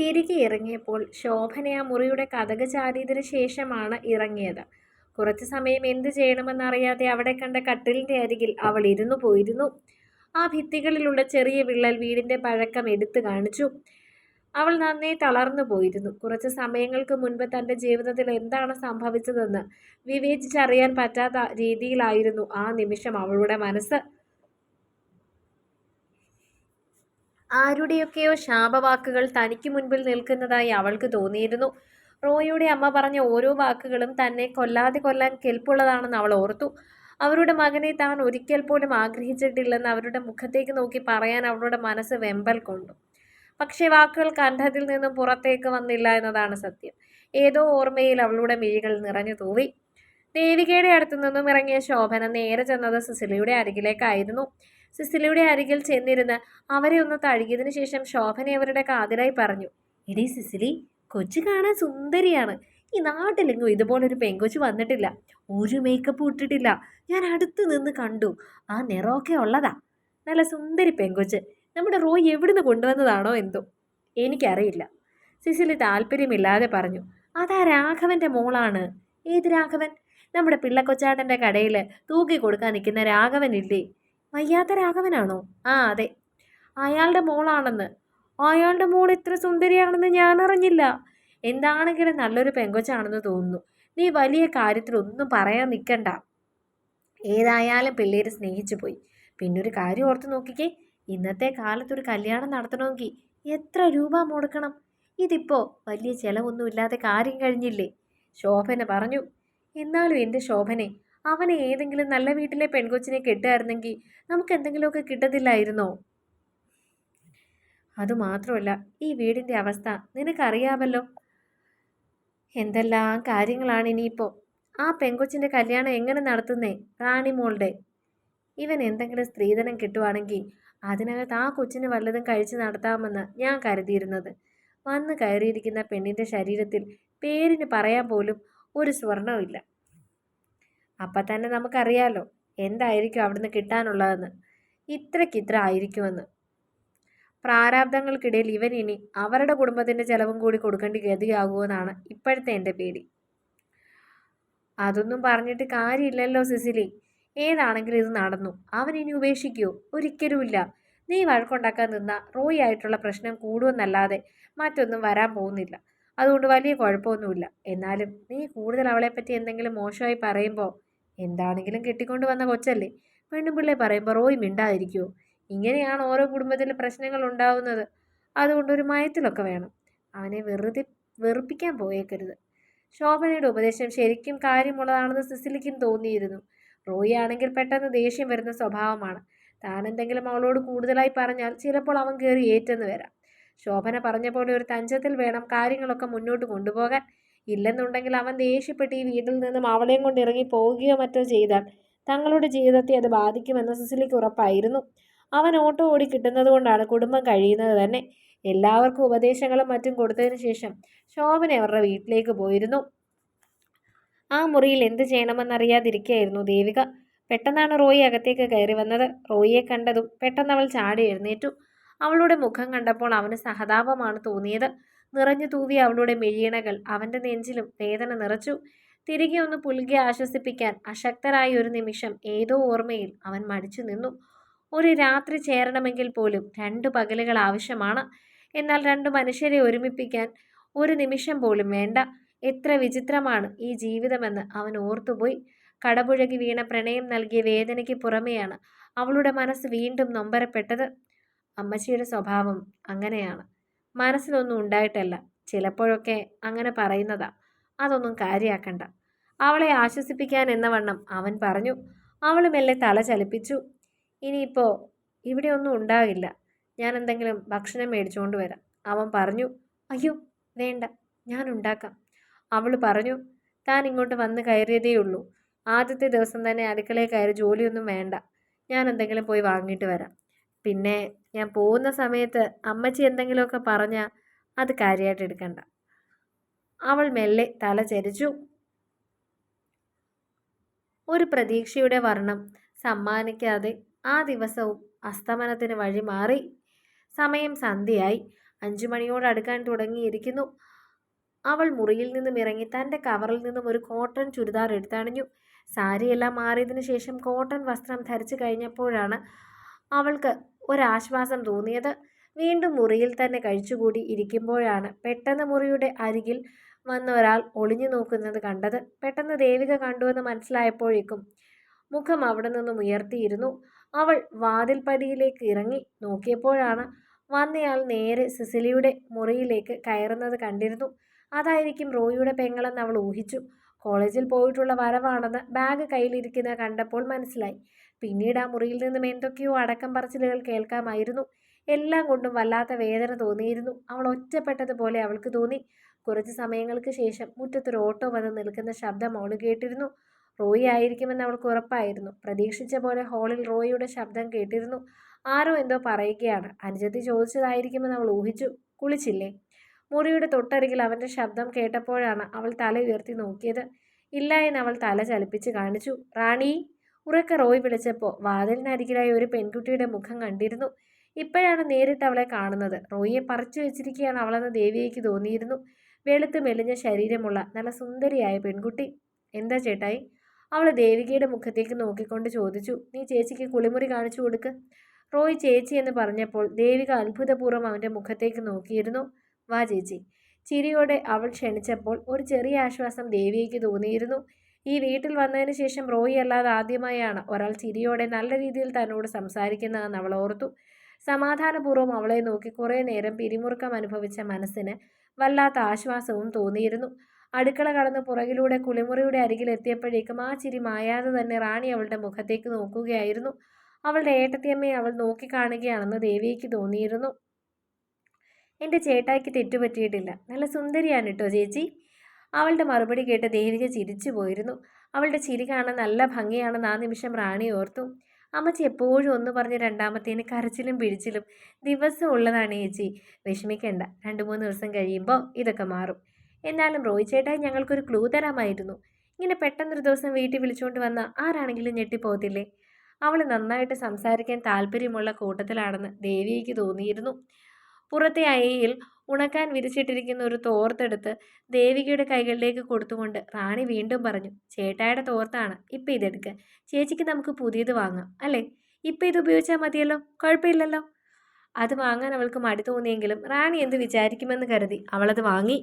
തിരികെ ഇറങ്ങിയപ്പോൾ ശോഭന ആ മുറിയുടെ കഥക ചാരിയതിനു ശേഷമാണ് ഇറങ്ങിയത്. കുറച്ചു സമയം എന്തു ചെയ്യണമെന്നറിയാതെ അവിടെ കണ്ട കട്ടിലിന്റെ അരികിൽ അവൾ ഇരുന്നു പോയിരുന്നു. ആ ഭിത്തികളിലുള്ള ചെറിയ വിള്ളൽ വീടിന്റെ പഴക്കം എടുത്തു കാണിച്ചു. അവൾ നന്നേ തളർന്നു പോയിരുന്നു. കുറച്ച് സമയങ്ങൾക്ക് മുൻപ് തന്റെ ജീവിതത്തിൽ എന്താണ് സംഭവിച്ചതെന്ന് വിവേചിച്ചറിയാൻ പറ്റാത്ത രീതിയിലായിരുന്നു ആ നിമിഷം അവളുടെ മനസ്സ്. ആരുടെയൊക്കെയോ ശാപവാക്കുകൾ തനിക്ക് മുൻപിൽ നിൽക്കുന്നതായി അവൾക്ക് തോന്നിയിരുന്നു. റോയിയുടെ അമ്മ പറഞ്ഞ ഓരോ വാക്കുകളും തന്നെ കൊല്ലാതെ കൊല്ലാൻ കെൽപ്പുള്ളതാണെന്ന് അവൾ ഓർത്തു. അവരുടെ മകനെ താൻ ഒരിക്കൽ പോലും ആഗ്രഹിച്ചിട്ടില്ലെന്ന് അവരുടെ മുഖത്തേക്ക് നോക്കി പറയാൻ അവളുടെ മനസ്സ് വെമ്പൽ കൊണ്ടു. പക്ഷേ വാക്കുകൾ കണ്ഠത്തിൽ നിന്നും പുറത്തേക്ക് വന്നില്ല എന്നതാണ് സത്യം. ഏതോ ഓർമ്മയിൽ അവളുടെ മിഴികൾ നിറഞ്ഞു തൂവി. ദേവികയുടെ അടുത്തു നിന്നും ഇറങ്ങിയ ശോഭന നേരെ ചെന്നത് സിസിലിയുടെ അരികിലേക്കായിരുന്നു. സിസിലിയുടെ അരികിൽ ചെന്നിരുന്ന് അവരെ ഒന്ന് തഴുകിയതിനു ശേഷം ശോഭന അവരുടെ കാതിലായി പറഞ്ഞു എടീ സിസിലി കൊച്ചു കാണാൻ സുന്ദരിയാണ്. ഈ നാട്ടിലെങ്ങും ഇതുപോലൊരു പെങ്കൊച്ചു വന്നിട്ടില്ല. ഒരു മേക്കപ്പ് ഇട്ടിട്ടില്ല. ഞാൻ അടുത്ത് നിന്ന് കണ്ടു. ആ നിറമൊക്കെ ഉള്ളതാ. നല്ല സുന്ദരി പെങ്കൊച്ച്. നമ്മുടെ റോയ് എവിടുന്ന് കൊണ്ടുവന്നതാണോ എന്തോ? എനിക്കറിയില്ല. സിസിലി താല്പര്യമില്ലാതെ പറഞ്ഞു അതാ രാഘവന്റെ മോളാണ്. ഏത് രാഘവൻ? നമ്മുടെ പിള്ളക്കൊച്ചാട്ടന്റെ കടയിൽ തൂക്കി കൊടുക്കാൻ നിൽക്കുന്ന രാഘവനില്ലേ? വയ്യാത്ത രാഘവനാണോ? ആ അതെ. അയാളുടെ മോളാണെന്ന്. അയാളുടെ മോൾ ഇത്ര സുന്ദരിയാണെന്ന് ഞാൻ അറിഞ്ഞില്ല എന്താണെങ്കിലും നല്ലൊരു പെങ്കൊച്ചാണെന്ന് തോന്നുന്നു. നീ വലിയ കാര്യത്തിൽ ഒന്നും പറയാൻ നിൽക്കണ്ട ഏതായാലും പിള്ളേര് സ്നേഹിച്ചു പോയി. പിന്നൊരു കാര്യം ഓർത്ത് നോക്കിക്കേ. ഇന്നത്തെ കാലത്ത് ഒരു കല്യാണം നടത്തണമെങ്കിൽ എത്ര രൂപ മുടക്കണം? ഇതിപ്പോൾ വലിയ ചിലവൊന്നുമില്ലാതെ കാര്യം കഴിഞ്ഞില്ലേ? ശോഭന പറഞ്ഞു. എന്നാലും എന്റെ ശോഭനെ അവനെ ഏതെങ്കിലും നല്ല വീട്ടിലെ പെൺകൊച്ചിനെ കെട്ടുമായിരുന്നെങ്കിൽ നമുക്ക് എന്തെങ്കിലുമൊക്കെ കിട്ടത്തില്ലായിരുന്നോ? അതുമാത്രമല്ല ഈ വീടിന്റെ അവസ്ഥ നിനക്കറിയാമല്ലോ. എന്തെല്ലാം കാര്യങ്ങളാണ് ഇനിയിപ്പോൾ ആ പെങ്കൊച്ചിന്റെ കല്യാണം എങ്ങനെ നടത്തുന്നേ റാണി റാണിമോളുടെ? ഇവൻ എന്തെങ്കിലും സ്ത്രീധനം കിട്ടുവാണെങ്കിൽ അതിനകത്ത് ആ കൊച്ചിന് വല്ലതും കഴിച്ച് നടത്താമെന്ന് ഞാൻ കരുതിയിരുന്നത്. വന്ന് കയറിയിരിക്കുന്ന പെണ്ണിന്റെ ശരീരത്തിൽ പേരിന് പറയാൻ പോലും ഒരു സ്വർണമില്ല അപ്പം തന്നെ നമുക്കറിയാലോ എന്തായിരിക്കും അവിടുന്ന് കിട്ടാനുള്ളതെന്ന്. ഇത്രയ്ക്കിത്ര ആയിരിക്കുമെന്ന്. പ്രാരാബ്ദങ്ങൾക്കിടയിൽ ഇവൻ ഇനി അവരുടെ കുടുംബത്തിന്റെ ചിലവും കൂടി കൊടുക്കേണ്ടി ഗതിയാകുമെന്നാണ് ഇപ്പോഴത്തെ എന്റെ പേടി. അതൊന്നും പറഞ്ഞിട്ട് കാര്യമില്ലല്ലോ സിസിലി. ഏതാണെങ്കിലും ഇത് നടന്നു. അവൻ ഇനി ഉപേക്ഷിക്കുമോ ഒരിക്കലുമില്ല. നീ വഴക്കുണ്ടാക്കാൻ നിന്ന റോയി ആയിട്ടുള്ള പ്രശ്നം കൂടുമെന്നല്ലാതെ മറ്റൊന്നും വരാൻ പോകുന്നില്ല. അതുകൊണ്ട് വലിയ കുഴപ്പമൊന്നുമില്ല. എന്നാലും നീ കൂടുതൽ അവളെപ്പറ്റി എന്തെങ്കിലും മോശമായി പറയുമ്പോൾ എന്താണെങ്കിലും കെട്ടിക്കൊണ്ട് വന്ന കൊച്ചല്ലേ? പെണ്ണുപിള്ളെ പറയുമ്പോൾ റോയ് മിണ്ടാതിരിക്കുമോ ഇങ്ങനെയാണ് ഓരോ കുടുംബത്തിലെ പ്രശ്നങ്ങൾ ഉണ്ടാവുന്നത്. അതുകൊണ്ട് ഒരു മയത്തിലൊക്കെ വേണം. അവനെ വെറുതെ വെറുപ്പിക്കാൻ പോയേക്കരുത്. ശോഭനയുടെ ഉപദേശം ശരിക്കും കാര്യമുള്ളതാണെന്ന് സിസിലിക്കും തോന്നിയിരുന്നു. റോയി ആണെങ്കിൽ പെട്ടെന്ന് ദേഷ്യം വരുന്ന സ്വഭാവമാണ്. താൻ എന്തെങ്കിലും അവളോട് കൂടുതലായി പറഞ്ഞാൽ ചിലപ്പോൾ അവൻ കയറി ഏറ്റെന്ന് വരാം. ശോഭന പറഞ്ഞ പോലെ ഒരു തഞ്ചത്തിൽ വേണം കാര്യങ്ങളൊക്കെ മുന്നോട്ട് കൊണ്ടുപോകാൻ. ഇല്ലെന്നുണ്ടെങ്കിൽ അവൻ ദേഷ്യപ്പെട്ട് ഈ വീട്ടിൽ നിന്നും അവളെയും കൊണ്ട് ഇറങ്ങി പോവുകയോ മറ്റോ ചെയ്താൽ തങ്ങളുടെ ജീവിതത്തെ അത് ബാധിക്കുമെന്ന് സിസിലിക്ക് ഉറപ്പായിരുന്നു. അവൻ ഓട്ടോ ഓടി കിട്ടുന്നത് കൊണ്ടാണ് കുടുംബം കഴിയുന്നത് തന്നെ. എല്ലാവർക്കും ഉപദേശങ്ങളും മറ്റും കൊടുത്തതിന് ശേഷം ശോഭന അവരുടെ വീട്ടിലേക്ക് പോയിരുന്നു. ആ മുറിയിൽ എന്ത് ചെയ്യണമെന്നറിയാതിരിക്കുകയായിരുന്നു ദേവിക. പെട്ടെന്നാണ് റോയി അകത്തേക്ക് കയറി വന്നത്. റോയിയെ കണ്ടതും പെട്ടെന്ന് അവൾ ചാടി എഴുന്നേറ്റു. അവളുടെ മുഖം കണ്ടപ്പോൾ അവന് സഹതാപമാണ് തോന്നിയത്. നിറഞ്ഞു തൂവി അവളുടെ മെഴിയണകൾ അവന്റെ നെഞ്ചിലും വേദന നിറച്ചു. തിരികെ ഒന്ന് പുൽകെ ആശ്വസിപ്പിക്കാൻ അശക്തരായ ഒരു നിമിഷം ഏതോ ഓർമ്മയിൽ അവൻ മടിച്ചു നിന്നു. ഒരു രാത്രി ചേരണമെങ്കിൽ പോലും രണ്ടു പകലുകൾ ആവശ്യമാണ്. എന്നാൽ രണ്ടു മനുഷ്യരെ ഒരുമിപ്പിക്കാൻ ഒരു നിമിഷം പോലും വേണ്ട. എത്ര വിചിത്രമാണ് ഈ ജീവിതമെന്ന് അവൻ ഓർത്തുപോയി. കടപുഴകി വീണ പ്രണയം നൽകിയ വേദനയ്ക്ക് പുറമെയാണ് അവളുടെ മനസ്സ് വീണ്ടും നൊമ്പരപ്പെട്ടത്. അമ്മച്ചിയുടെ സ്വഭാവം അങ്ങനെയാണ്. മനസ്സിലൊന്നും ഉണ്ടായിട്ടല്ല. ചിലപ്പോഴൊക്കെ അങ്ങനെ പറയുന്നതാ. അതൊന്നും കാര്യാക്കണ്ട. അവളെ ആശ്വസിപ്പിക്കാൻ എന്ന വണ്ണം അവൻ പറഞ്ഞു. അവൾ മെല്ലെ തല ചലിപ്പിച്ചു. ഇനിയിപ്പോൾ ഇവിടെ ഒന്നും ഉണ്ടാകില്ല. ഞാൻ എന്തെങ്കിലും ഭക്ഷണം മേടിച്ചുകൊണ്ട് വരാം. അവൻ പറഞ്ഞു. അയ്യോ വേണ്ട. ഞാൻ ഉണ്ടാക്കാം. അവൾ പറഞ്ഞു. താൻ ഇങ്ങോട്ട് വന്ന് കയറിയതേ ഉള്ളൂ. ആദ്യത്തെ ദിവസം തന്നെ അടുക്കളയിൽ കയറി ജോലിയൊന്നും വേണ്ട. ഞാൻ എന്തെങ്കിലും പോയി വാങ്ങിയിട്ട് വരാം. പിന്നെ ഞാൻ പോകുന്ന സമയത്ത് അമ്മച്ചി എന്തെങ്കിലുമൊക്കെ പറഞ്ഞാൽ അത് കാര്യമായിട്ട് എടുക്കണ്ട. അവൾ മെല്ലെ തല ചരിച്ചു. ഒരു പ്രതീക്ഷയുടെ വർണം സമ്മാനിക്കാതെ ആ ദിവസവും അസ്തമനത്തിന് വഴി മാറി. സമയം സന്ധ്യയായി. അഞ്ചു മണിയോട് അടുക്കാൻ തുടങ്ങിയിരിക്കുന്നു. അവൾ മുറിയിൽ നിന്നും ഇറങ്ങി തന്റെ കവറിൽ നിന്നും ഒരു കോട്ടൺ ചുരിദാർ എടുത്തണിഞ്ഞു. സാരിയെല്ലാം മാറിയതിനു ശേഷം കോട്ടൺ വസ്ത്രം ധരിച്ചു കഴിഞ്ഞപ്പോഴാണ് അവൾക്ക് ഒരാശ്വാസം തോന്നിയത് വീണ്ടും മുറിയിൽ തന്നെ കഴിച്ചുകൂടി ഇരിക്കുമ്പോഴാണ് പെട്ടെന്ന് മുറിയുടെ അരികിൽ വന്ന ഒരാൾ ഒളിഞ്ഞു നോക്കുന്നത് കണ്ടത്. പെട്ടെന്ന് ദേവിക കണ്ടുവെന്ന് മനസ്സിലായപ്പോഴേക്കും മുഖം അവിടെ നിന്നും ഉയർത്തിയിരുന്നു. അവൾ വാതിൽപ്പടിയിലേക്ക് ഇറങ്ങി നോക്കിയപ്പോഴാണ് വന്നയാൾ നേരെ സിസിലിയുടെ മുറിയിലേക്ക് കയറുന്നത് കണ്ടിരുന്നു. അതായിരിക്കും റോയിയുടെ പെങ്ങളെന്ന് അവൾ ഊഹിച്ചു. കോളേജിൽ പോയിട്ടുള്ള വരവാണെന്ന് ബാഗ് കയ്യിലിരിക്കുന്നത് കണ്ടപ്പോൾ മനസ്സിലായി. പിന്നീട് ആ മുറിയിൽ നിന്നും എന്തൊക്കെയോ അടക്കം പറച്ചിലുകൾ കേൾക്കാമായിരുന്നു. എല്ലാം കൊണ്ടും വല്ലാത്ത വേദന തോന്നിയിരുന്നു. അവൾ ഒറ്റപ്പെട്ടതുപോലെ അവൾക്ക് തോന്നി. കുറച്ച് സമയങ്ങൾക്ക് ശേഷം മുറ്റത്തൊരു ഓട്ടോ വന്ന് നിൽക്കുന്ന ശബ്ദം അവൾ കേട്ടിരുന്നു. റോയി ആയിരിക്കുമെന്ന് അവൾക്ക് ഉറപ്പായിരുന്നു. പ്രതീക്ഷിച്ച പോലെ ഹാളിൽ റോയിയുടെ ശബ്ദം കേട്ടിരുന്നു. ആരോ എന്തോ പറയുകയാണ്. അനുജത്തി ചോദിച്ചതായിരിക്കുമെന്ന് അവൾ ഊഹിച്ചു. കുളിച്ചില്ലേ? മുറിയുടെ തൊട്ടരികിൽ അവന്റെ ശബ്ദം കേട്ടപ്പോഴാണ് അവൾ തല ഉയർത്തി നോക്കിയത്. ഇല്ല എന്ന് അവൾ തല ചലിപ്പിച്ച് കാണിച്ചു. റാണി ഉറക്കെ റോയ് വിളിച്ചപ്പോൾ വാതിലിനരികിലായി ഒരു പെൺകുട്ടിയുടെ മുഖം കണ്ടിരുന്നു. ഇപ്പോഴാണ് നേരിട്ട് അവളെ കാണുന്നത്. റോയിയെ പറിച്ചു വെച്ചിരിക്കുകയാണ് അവളെന്ന് ദേവിയേക്ക് തോന്നിയിരുന്നു. വെളുത്ത് മെലിഞ്ഞ ശരീരമുള്ള നല്ല സുന്ദരിയായ പെൺകുട്ടി. എന്താ ചേട്ടായി? അവൾ ദേവികയുടെ മുഖത്തേക്ക് നോക്കിക്കൊണ്ട് ചോദിച്ചു. നീ ചേച്ചിക്ക് കുളിമുറി കാണിച്ചു കൊടുക്ക്. റോയ് ചേച്ചി എന്ന് പറഞ്ഞപ്പോൾ ദേവിക അത്ഭുതപൂർവം അവന്റെ മുഖത്തേക്ക് നോക്കിയിരുന്നു. വാ ചേച്ചി. ചിരിയോടെ അവൾ ക്ഷണിച്ചപ്പോൾ ഒരു ചെറിയ ആശ്വാസം ദേവിയയ്ക്ക് തോന്നിയിരുന്നു. ഈ വീട്ടിൽ വന്നതിന് ശേഷം റോയി അല്ലാതെ ആദ്യമായാണ്. ഒരാൾ ചിരിയോടെ നല്ല രീതിയിൽ തന്നോട് സംസാരിക്കുന്നതെന്ന് അവൾ ഓർത്തു. സമാധാനപൂർവം അവളെ നോക്കി കുറേ നേരം പിരിമുറുക്കം അനുഭവിച്ച മനസ്സിന് വല്ലാത്ത ആശ്വാസവും തോന്നിയിരുന്നു. അടുക്കള കടന്ന് പുറകിലൂടെ കുളിമുറിയുടെ അരികിൽ എത്തിയപ്പോഴേക്കും ആ ചിരി മായാതെ തന്നെ റാണി അവളുടെ മുഖത്തേക്ക് നോക്കുകയായിരുന്നു. അവളുടെ ഏട്ടത്തിയമ്മയെ അവൾ നോക്കിക്കാണുകയാണെന്ന് ദേവിക്ക് തോന്നിയിരുന്നു. എന്റെ ചേട്ടായിക്ക് തെറ്റുപറ്റിയിട്ടില്ല. നല്ല സുന്ദരിയാണ് കേട്ടോ ചേച്ചി. അവളുടെ മറുപടി കേട്ട് ദേവിക ചിരിച്ചു പോയിരുന്നു. അവളുടെ ചിരി കാണാൻ നല്ല ഭംഗിയാണെന്ന് ആ നിമിഷം റാണി ഓർത്തു. അമ്മച്ചി എപ്പോഴും ഒന്ന് പറഞ്ഞ് രണ്ടാമത്തേന് കരച്ചിലും പിടിച്ചിലും ദിവസം ഉള്ളതാണ് ചേച്ചി. വിഷമിക്കണ്ട. രണ്ട് മൂന്ന് ദിവസം കഴിയുമ്പോൾ ഇതൊക്കെ മാറും. എന്നാലും റോയ് ചേട്ടായി ഞങ്ങൾക്കൊരു ക്ലൂ തരാമായിരുന്നു. ഇങ്ങനെ പെട്ടെന്നൊരു ദിവസം വീട്ടിൽ വിളിച്ചുകൊണ്ട് വന്ന ആരാണെങ്കിലും ഞെട്ടിപ്പോകത്തില്ലേ? അവൾ നന്നായിട്ട് സംസാരിക്കാൻ താല്പര്യമുള്ള കൂട്ടത്തിലാണെന്ന് ദേവിക്ക് തോന്നിയിരുന്നു. പുറത്തെ അയയിൽ ഉണക്കാൻ വിരിച്ചിട്ടിരിക്കുന്ന ഒരു തോർത്തെടുത്ത് ദേവികയുടെ കൈകളിലേക്ക് കൊടുത്തുകൊണ്ട് റാണി വീണ്ടും പറഞ്ഞു ചേട്ടായുടെ തോർത്താണ് ഇപ്പം ഇതെടുക്കുക ചേച്ചിക്ക് നമുക്ക് പുതിയത് വാങ്ങാം അല്ലേ? ഇപ്പം ഇത് ഉപയോഗിച്ചാൽ മതിയല്ലോ? കുഴപ്പമില്ലല്ലോ? അത് വാങ്ങാൻ അവൾക്ക് മടി തോന്നിയെങ്കിലും റാണി എന്ത് വിചാരിക്കുമെന്ന് കരുതി അവളത് വാങ്ങി.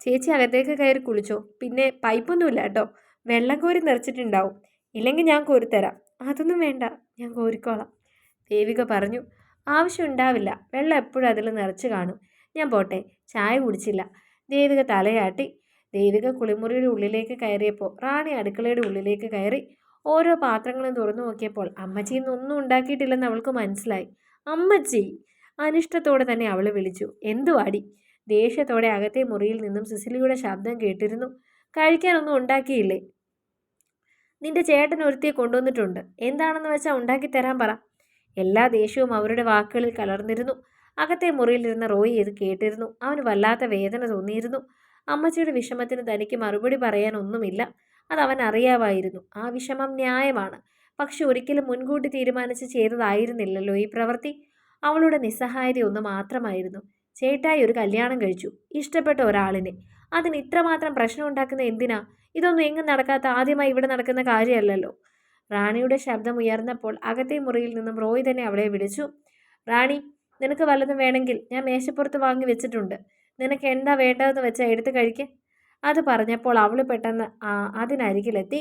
ചേച്ചി അകത്തേക്ക് കയറി കുളിച്ചോ. പിന്നെ പൈപ്പൊന്നുമില്ല കേട്ടോ. വെള്ളം കോരി നിറച്ചിട്ടുണ്ടാവും. ഇല്ലെങ്കിൽ ഞാൻ കോരിത്തരാം. അതൊന്നും വേണ്ട. ഞാൻ കോരിക്കോളാം. ദേവിക പറഞ്ഞു ആവശ്യം ഉണ്ടാവില്ല. വെള്ളം എപ്പോഴും അതിൽ നിറച്ച് കാണും. ഞാൻ പോട്ടെ. ചായ കുടിച്ചില്ല. ദേവിക തലയാട്ടി. ദേവിക കുളിമുറിയുടെ ഉള്ളിലേക്ക് കയറിയപ്പോൾ റാണി അടുക്കളയുടെ ഉള്ളിലേക്ക് കയറി ഓരോ പാത്രങ്ങളും തുറന്നു നോക്കിയപ്പോൾ അമ്മച്ചി ഇന്നൊന്നും ഉണ്ടാക്കിയിട്ടില്ലെന്ന് അവൾക്ക് മനസ്സിലായി. അമ്മച്ചി! അനിഷ്ടത്തോടെ തന്നെ അവൾ വിളിച്ചു. എന്തുവാടി ദേഷ്യത്തോടെ അകത്തെ മുറിയിൽ നിന്നും സിസിലിയുടെ ശബ്ദം കേട്ടിരുന്നു. കഴിക്കാനൊന്നും ഉണ്ടാക്കിയില്ലേ? നിന്റെ ചേട്ടൻ ഒരുത്തിയെ കൊണ്ടുവന്നിട്ടുണ്ട്. എന്താണെന്ന് വെച്ചാൽ ഉണ്ടാക്കി തരാൻ പറ. എല്ലാ ദേഷ്യവും അവരുടെ വാക്കുകളിൽ കലർന്നിരുന്നു. അകത്തെ മുറിയിലിരുന്ന റോയി ഇത് കേട്ടിരുന്നു. അവന് വല്ലാത്ത വേദന തോന്നിയിരുന്നു. അമ്മച്ചിയുടെ വിഷമത്തിന് തനിക്ക് മറുപടി പറയാനൊന്നുമില്ല അത് അവൻ അറിയാമായിരുന്നു. ആ വിഷമം ന്യായമാണ്. പക്ഷെ ഒരിക്കലും മുൻകൂട്ടി തീരുമാനിച്ച് ചെയ്തതായിരുന്നില്ലല്ലോ ഈ പ്രവൃത്തി. അവളുടെ നിസ്സഹായത ഒന്ന് മാത്രമായിരുന്നു. ചേട്ടായി ഒരു കല്യാണം കഴിച്ചു. ഇഷ്ടപ്പെട്ട ഒരാളിനെ. അതിന് ഇത്രമാത്രം പ്രശ്നം ഉണ്ടാക്കുന്ന എന്തിനാ? ഇതൊന്നും എങ്ങും നടക്കാത്ത ആദ്യമായി ഇവിടെ നടക്കുന്ന കാര്യമല്ലല്ലോ. റാണിയുടെ ശബ്ദം ഉയർന്നപ്പോൾ അകത്തെ മുറിയിൽ നിന്നും റോയ് തന്നെ അവളെ വിളിച്ചു. റാണി നിനക്ക് വല്ലതും വേണമെങ്കിൽ ഞാൻ മേശപ്പുറത്ത് വാങ്ങി വെച്ചിട്ടുണ്ട്. നിനക്ക് എന്താ വേണ്ടതെന്ന് വെച്ചാൽ എടുത്ത് കഴിക്ക്. അത് പറഞ്ഞപ്പോൾ അവൾ പെട്ടെന്ന് അതിനരികിലെത്തി.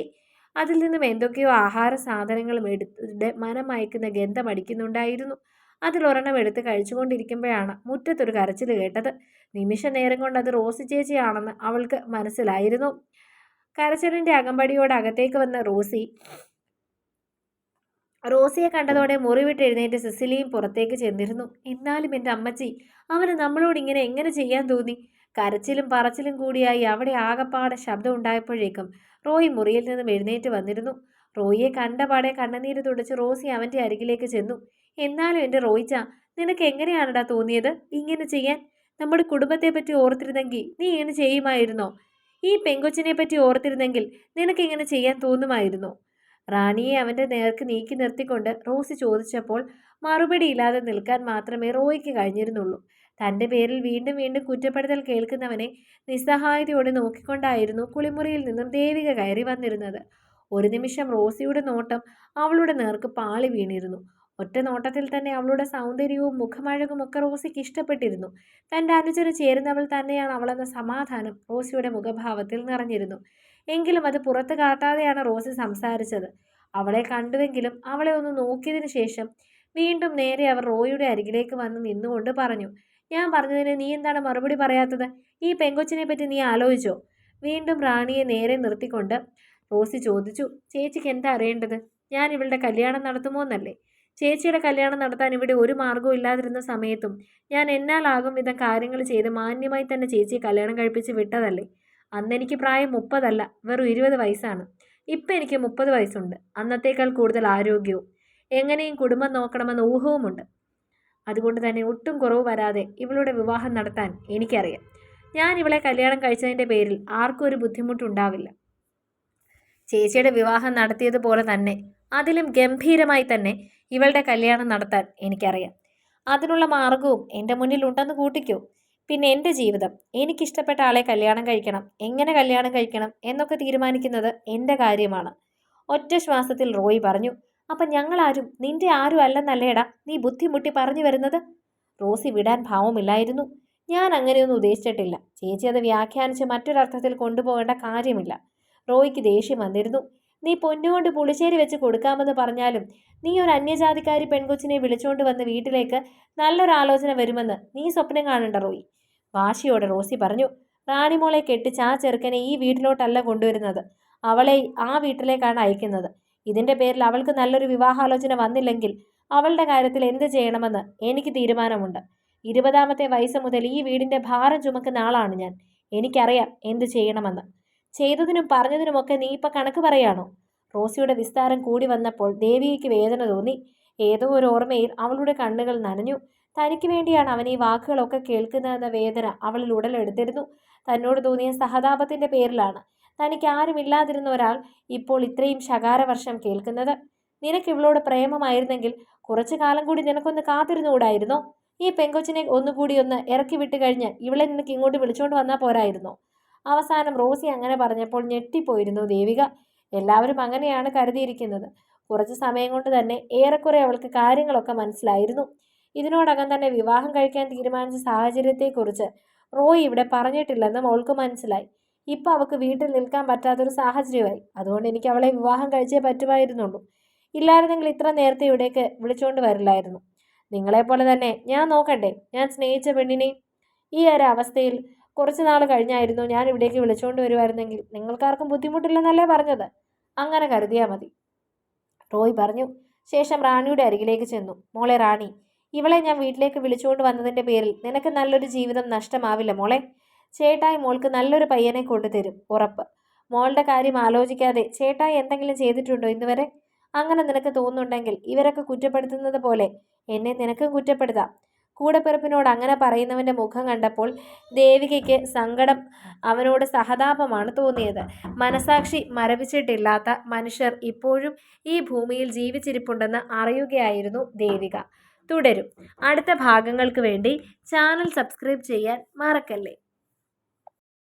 അതിൽ നിന്നും എന്തൊക്കെയോ ആഹാര സാധനങ്ങളും എടുത്ത് മനമയക്കുന്ന ഗന്ധം അടിക്കുന്നുണ്ടായിരുന്നു. അതിൽ ഒരെണ്ണം എടുത്ത് കഴിച്ചുകൊണ്ടിരിക്കുമ്പോഴാണ് മുറ്റത്തൊരു കരച്ചിൽ കേട്ടത്. നിമിഷ നേരം കൊണ്ട് അത് റോസി ചേച്ചിയാണെന്ന് അവൾക്ക് മനസ്സിലായിരുന്നു. കരച്ചിലിന്റെ അകമ്പടിയോട് അകത്തേക്ക് വന്ന റോസി റോസിയെ കണ്ടതോടെ മുറിവിട്ട് എഴുന്നേറ്റ് സിസിലിയും പുറത്തേക്ക് ചെന്നിരുന്നു. എന്നാലും എന്റെ അമ്മച്ചി അവന് നമ്മളോട് ഇങ്ങനെ എങ്ങനെ ചെയ്യാൻ തോന്നി? കരച്ചിലും പറച്ചിലും കൂടിയായി അവിടെ ആകപ്പാടെ ശബ്ദം ഉണ്ടായപ്പോഴേക്കും റോയി മുറിയിൽ നിന്നും എഴുന്നേറ്റ് വന്നിരുന്നു. റോയിയെ കണ്ടപാടെ കണ്ണുനീര് തുടച്ച് റോസി അവന്റെ അരികിലേക്ക് ചെന്നു. എന്നാലും എന്റെ റോയിച്ച നിനക്ക് എങ്ങനെയാണടാ തോന്നിയത് ഇങ്ങനെ ചെയ്യാൻ? നമ്മുടെ കുടുംബത്തെ പറ്റി ഓർത്തിരുന്നെങ്കിൽ നീ ഇങ്ങനെ ചെയ്യുമായിരുന്നോ? ഈ പെങ്കൊച്ചിനെ പറ്റി ഓർത്തിരുന്നെങ്കിൽ നിനക്ക് ഇങ്ങനെ ചെയ്യാൻ തോന്നുമായിരുന്നോ? റാണിയെ അവന്റെ നേർക്ക് നീക്കി നിർത്തിക്കൊണ്ട് റോസ് ചോദിച്ചപ്പോൾ മറുപടിയില്ലാതെ നിൽക്കാൻ മാത്രമേ റോയ്ക്ക് കഴിഞ്ഞിരുന്നുള്ളൂ. തന്റെ പേരിൽ വീണ്ടും വീണ്ടും കുറ്റപ്പെടുത്തൽ കേൾക്കുന്നവനെ നിസ്സഹായതയോടെ നോക്കിക്കൊണ്ടായിരുന്നു കുളിമുറിയിൽ നിന്നും ദേവിക കയറി വന്നിരുന്നത്. ഒരു നിമിഷം റോസിയുടെ നോട്ടം അവളുടെ നേർക്ക് പാളി വീണിരുന്നു. ഒറ്റ നോട്ടത്തിൽ തന്നെ അവളുടെ സൗന്ദര്യവും മുഖമഴകും ഒക്കെ റോസിക്ക് ഇഷ്ടപ്പെട്ടിരുന്നു. തന്റെ അനുജന് ചേരുന്നവൾ തന്നെയാണ് അവളെന്ന സമാധാനം റോസിയുടെ മുഖഭാവത്തിൽ നിറഞ്ഞിരുന്നു. എങ്കിലും അത് പുറത്ത് കാട്ടാതെയാണ് റോസി സംസാരിച്ചത്. അവളെ കണ്ടുവെങ്കിലും അവളെ ഒന്ന് നോക്കിയതിനു ശേഷം വീണ്ടും നേരെ അവർ റോയിയുടെ അരികിലേക്ക് വന്ന് നിന്നുകൊണ്ട് പറഞ്ഞു ഞാൻ പറഞ്ഞതിന് നീ എന്താണ് മറുപടി പറയാത്തത്? ഈ പെങ്കൊച്ചിനെ പറ്റി നീ ആലോചിച്ചോ? വീണ്ടും റാണിയെ നേരെ നിർത്തിക്കൊണ്ട് റോസി ചോദിച്ചു ചേച്ചിക്ക് എന്താ അറിയേണ്ടത്? ഞാൻ ഇവളുടെ കല്യാണം നടത്തുമോ എന്നല്ലേ ചേച്ചിയുടെ കല്യാണം നടത്താൻ ഇവിടെ ഒരു മാർഗവും ഇല്ലാതിരുന്ന സമയത്തും ഞാൻ എന്നാലാകും വിധം കാര്യങ്ങൾ ചെയ്ത് മാന്യമായി തന്നെ ചേച്ചിയെ കല്യാണം കഴിപ്പിച്ച് വിട്ടതല്ലേ? അന്ന് എനിക്ക് പ്രായം മുപ്പതല്ല വെറും ഇരുപത് വയസ്സാണ്. ഇപ്പം എനിക്ക് മുപ്പത് വയസ്സുണ്ട്. അന്നത്തേക്കാൾ കൂടുതൽ ആരോഗ്യവും എങ്ങനെയും കുടുംബം നോക്കണമെന്ന ഊഹവുമുണ്ട്. അതുകൊണ്ട് തന്നെ ഒട്ടും കുറവ് വരാതെ ഇവളുടെ വിവാഹം നടത്താൻ എനിക്കറിയാം. ഞാൻ ഇവളെ കല്യാണം കഴിച്ചതിന്റെ പേരിൽ ആർക്കും ഒരു ബുദ്ധിമുട്ടുണ്ടാവില്ല. ചേച്ചിയുടെ വിവാഹം നടത്തിയതുപോലെ തന്നെ അതിലും ഗംഭീരമായി തന്നെ ഇവളുടെ കല്യാണം നടത്താൻ എനിക്കറിയാം. അതിനുള്ള മാർഗവും എന്റെ മുന്നിൽ ഉണ്ടെന്ന് കൂട്ടിക്കോ. പിന്നെ എന്റെ ജീവിതം എനിക്കിഷ്ടപ്പെട്ട ആളെ കല്യാണം കഴിക്കണം എങ്ങനെ കല്യാണം കഴിക്കണം എന്നൊക്കെ തീരുമാനിക്കുന്നത് എന്റെ കാര്യമാണ്. ഒറ്റ ശ്വാസത്തിൽ റോയി പറഞ്ഞു അപ്പം ഞങ്ങളാരും നിന്റെ ആരും അല്ലെന്നല്ലേടാ നീ ബുദ്ധിമുട്ടി പറഞ്ഞു വരുന്നത്? റോസി വിടാൻ ഭാവമില്ലായിരുന്നു. ഞാൻ അങ്ങനെയൊന്നും ഉദ്ദേശിച്ചിട്ടില്ല. ചേച്ചി അത് വ്യാഖ്യാനിച്ച് മറ്റൊരർത്ഥത്തിൽ കൊണ്ടുപോകേണ്ട കാര്യമില്ല. റോയിക്ക് ദേഷ്യം വന്നിരുന്നു. നീ പൊന്നുകൊണ്ട് പുളിശ്ശേരി വെച്ച് കൊടുക്കാമെന്ന് പറഞ്ഞാലും നീ ഒരു അന്യജാതിക്കാരി പെൺകൊച്ചിനെ വിളിച്ചുകൊണ്ട് വന്ന് വീട്ടിലേക്ക് നല്ലൊരാലോചന വരുമെന്ന് നീ സ്വപ്നം കാണണ്ട റോയി. വാശിയോടെ റോസി പറഞ്ഞു റാണിമോളെ കെട്ടിച്ച് ആ ചെറുക്കനെ ഈ വീട്ടിലോട്ടല്ല കൊണ്ടുവരുന്നത്. അവളെ ആ വീട്ടിലേക്കാണ് അയക്കുന്നത്. ഇതിന്റെ പേരിൽ അവൾക്ക് നല്ലൊരു വിവാഹാലോചന വന്നില്ലെങ്കിൽ അവളുടെ കാര്യത്തിൽ എന്ത് ചെയ്യണമെന്ന് എനിക്ക് തീരുമാനമുണ്ട്. ഇരുപതാമത്തെ വയസ്സ് മുതൽ ഈ വീടിന്റെ ഭാരം ചുമക്കുന്ന ആളാണ് ഞാൻ. എനിക്കറിയാം എന്ത് ചെയ്യണമെന്ന്. ചെയ്തതിനും പറഞ്ഞതിനുമൊക്കെ നീ ഇപ്പം കണക്ക് പറയാണോ? റോസിയുടെ വിസ്താരം കൂടി വന്നപ്പോൾ ദേവിയയ്ക്ക് വേദന തോന്നി. ഏതോ ഒരു ഓർമ്മയിൽ അവളുടെ കണ്ണുകൾ നനഞ്ഞു. തനിക്ക് വേണ്ടിയാണ് അവൻ ഈ വാക്കുകളൊക്കെ കേൾക്കുന്നതെന്ന വേദന അവളിൽ ഉടലെടുത്തിരുന്നു. തന്നോട് തോന്നിയ സഹതാപത്തിന്റെ പേരിലാണ്. തനിക്ക് ആരുമില്ലാതിരുന്ന ഒരാൾ ഇപ്പോൾ ഇത്രയും ശകാരവർഷം കേൾക്കുന്നത്. നിനക്ക് ഇവളോട് പ്രേമമായിരുന്നെങ്കിൽ കുറച്ചു കാലം കൂടി നിനക്കൊന്ന് കാത്തിരുന്നുകൂടായിരുന്നോ? ഈ പെങ്കൊച്ചിനെ ഒന്നുകൂടി ഒന്ന് ഇറക്കി വിട്ട് കഴിഞ്ഞ് ഇവളെ നിനക്ക് ഇങ്ങോട്ട് വിളിച്ചുകൊണ്ട് വന്നാൽ പോരായിരുന്നോ? അവസാനം റോസി അങ്ങനെ പറഞ്ഞപ്പോൾ ഞെട്ടിപ്പോയിരുന്നു ദേവിക. എല്ലാവരും അങ്ങനെയാണ് കരുതിയിരിക്കുന്നത്. കുറച്ച് സമയം കൊണ്ട് തന്നെ ഏറെക്കുറെ അവൾക്ക് കാര്യങ്ങളൊക്കെ മനസ്സിലായിരുന്നു. ഇതിനോടകം തന്നെ വിവാഹം കഴിക്കാൻ തീരുമാനിച്ച സാഹചര്യത്തെക്കുറിച്ച് റോയ് ഇവിടെ പറഞ്ഞിട്ടില്ലെന്ന് അവൾക്ക് മനസ്സിലായി. ഇപ്പോൾ അവൾക്ക് വീട്ടിൽ നിൽക്കാൻ പറ്റാത്തൊരു സാഹചര്യമായി. അതുകൊണ്ട് എനിക്ക് അവളെ വിവാഹം കഴിച്ചേ പറ്റുമായിരുന്നുള്ളൂ. ഇല്ലായിരുന്നെങ്കിൽ ഇത്ര നേരത്തെ ഇവിടേക്ക് വിളിച്ചുകൊണ്ട് വരില്ലായിരുന്നു. നിങ്ങളെപ്പോലെ തന്നെ ഞാൻ നോക്കട്ടെ. ഞാൻ സ്നേഹിച്ച പെണ്ണിനെ ഈ ഒരു അവസ്ഥയിൽ കുറച്ച് നാൾ കഴിഞ്ഞായിരുന്നു ഞാൻ ഇവിടേക്ക് വിളിച്ചുകൊണ്ട് വരുമായിരുന്നെങ്കിൽ നിങ്ങൾക്കാർക്കും ബുദ്ധിമുട്ടില്ലെന്നല്ലേ പറഞ്ഞത്? അങ്ങനെ കരുതിയാൽ മതി. റോയ് പറഞ്ഞു. ശേഷം റാണിയുടെ അരികിലേക്ക് ചെന്നു. മോളെ റാണി ഇവളെ ഞാൻ വീട്ടിലേക്ക് വിളിച്ചുകൊണ്ട് വന്നതിന്റെ പേരിൽ നിനക്ക് നല്ലൊരു ജീവിതം നഷ്ടമാവില്ല മോളെ. ചേട്ടായി മോൾക്ക് നല്ലൊരു പയ്യനെ കൊണ്ടുതരും ഉറപ്പ്. മോളുടെ കാര്യം ആലോചിക്കാതെ ചേട്ടായി എന്തെങ്കിലും ചെയ്തിട്ടുണ്ടോ ഇന്നുവരെ? അങ്ങനെ നിനക്ക് തോന്നുന്നുണ്ടെങ്കിൽ ഇവരൊക്കെ കുറ്റപ്പെടുത്തുന്നത് പോലെ എന്നെ നിനക്കും കുറ്റപ്പെടുത്താം. കൂടെപ്പിറപ്പിനോട് അങ്ങനെ പറയുന്നവന്റെ മുഖം കണ്ടപ്പോൾ ദേവികയ്ക്ക് സങ്കടം അവനോട് സഹതാപമാണ് തോന്നിയത്. മനസാക്ഷി മരവിച്ചിട്ടില്ലാത്ത മനുഷ്യർ ഇപ്പോഴും ഈ ഭൂമിയിൽ ജീവിച്ചിരിപ്പുണ്ടെന്ന് അറിയുകയായിരുന്നു ദേവിക. തുടരും. അടുത്ത ഭാഗങ്ങൾക്ക് വേണ്ടി ചാനൽ സബ്സ്ക്രൈബ് ചെയ്യാൻ മറക്കല്ലേ?